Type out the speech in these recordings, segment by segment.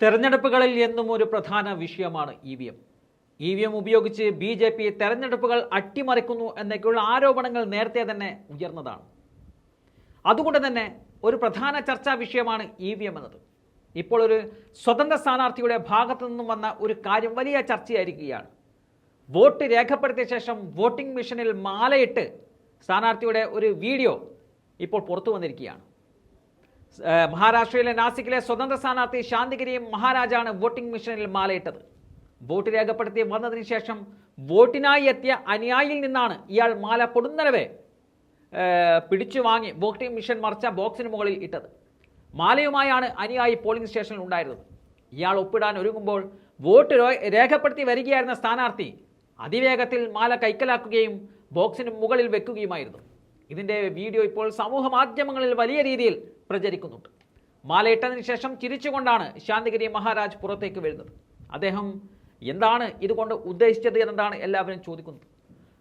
തെരഞ്ഞെടുപ്പുകളിൽ എന്നും ഒരു പ്രധാന വിഷയമാണ് E V M. E V M ഉപയോഗിച്ച് ബി ജെ പി തെരഞ്ഞെടുപ്പുകൾ അട്ടിമറിക്കുന്നു എന്നൊക്കെയുള്ള ആരോപണങ്ങൾ നേരത്തെ തന്നെ ഉയർന്നതാണ്. അതുകൊണ്ട് തന്നെ ഒരു പ്രധാന ചർച്ചാ വിഷയമാണ് ഇ വി എം എന്നത്. ഇപ്പോൾ ഒരു സ്വതന്ത്ര സ്ഥാനാർത്ഥിയുടെ ഭാഗത്തു നിന്നും വന്ന ഒരു കാര്യം വലിയ ചർച്ചയായിരിക്കുകയാണ്. വോട്ട് രേഖപ്പെടുത്തിയ ശേഷം വോട്ടിംഗ് മെഷീനിൽ മാലയിട്ട് സ്ഥാനാർത്ഥിയുടെ ഒരു വീഡിയോ ഇപ്പോൾ പുറത്തു വന്നിരിക്കുകയാണ്. മഹാരാഷ്ട്രയിലെ നാസിക്കിലെ സ്വതന്ത്ര സ്ഥാനാർത്ഥി ശാന്തിഗിരിയും മഹാരാജാണ് വോട്ടിംഗ് മെഷീനിൽ മാലയിട്ടത്. വോട്ട് രേഖപ്പെടുത്തി വന്നതിന് ശേഷം വോട്ടിനായി എത്തിയ അനുയായിയിൽ നിന്നാണ് ഇയാൾ മാല പൊടുന്നരവെ ഏഹ് പിടിച്ചു വാങ്ങി വോട്ടിംഗ് മിഷൻ മറച്ച ബോക്സിന് മുകളിൽ ഇട്ടത്. മാലയുമായാണ് അനുയായി പോളിംഗ് സ്റ്റേഷനിൽ ഉണ്ടായിരുന്നത്. ഇയാൾ ഒപ്പിടാൻ ഒരുങ്ങുമ്പോൾ വോട്ട് രേഖപ്പെടുത്തി വരികയായിരുന്ന സ്ഥാനാർത്ഥി അതിവേഗത്തിൽ മാല കൈക്കലാക്കുകയും ബോക്സിന് മുകളിൽ വെക്കുകയുമായിരുന്നു. ഇതിന്റെ വീഡിയോ ഇപ്പോൾ സമൂഹ മാധ്യമങ്ങളിൽ വലിയ രീതിയിൽ പ്രചരിക്കുന്നുണ്ട്. മാലയിട്ടതിന് ശേഷം ചിരിച്ചുകൊണ്ടാണ് ശാന്തിഗിരി മഹാരാജ് പുറത്തേക്ക് വരുന്നത്. അദ്ദേഹം എന്താണ് ഇതുകൊണ്ട് ഉദ്ദേശിച്ചത് എന്നതാണ് എല്ലാവരും ചോദിക്കുന്നത്.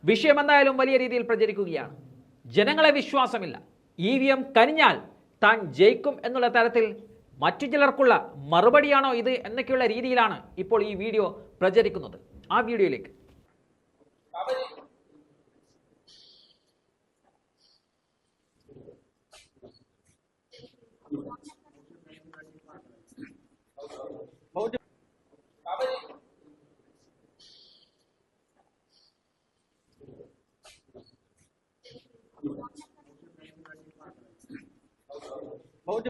വിഷയം എന്തായാലും വലിയ രീതിയിൽ പ്രചരിക്കുകയാണ്. ജനങ്ങളെ വിശ്വാസമില്ല. ഇ വി എം കനിഞ്ഞാൽ താൻ ജയിക്കും എന്നുള്ള തരത്തിൽ മറ്റു ചിലർക്കുള്ള മറുപടിയാണോ ഇത് എന്നൊക്കെയുള്ള രീതിയിലാണ് ഇപ്പോൾ ഈ വീഡിയോ പ്രചരിക്കുന്നത്. ആ വീഡിയോയിലേക്ക്.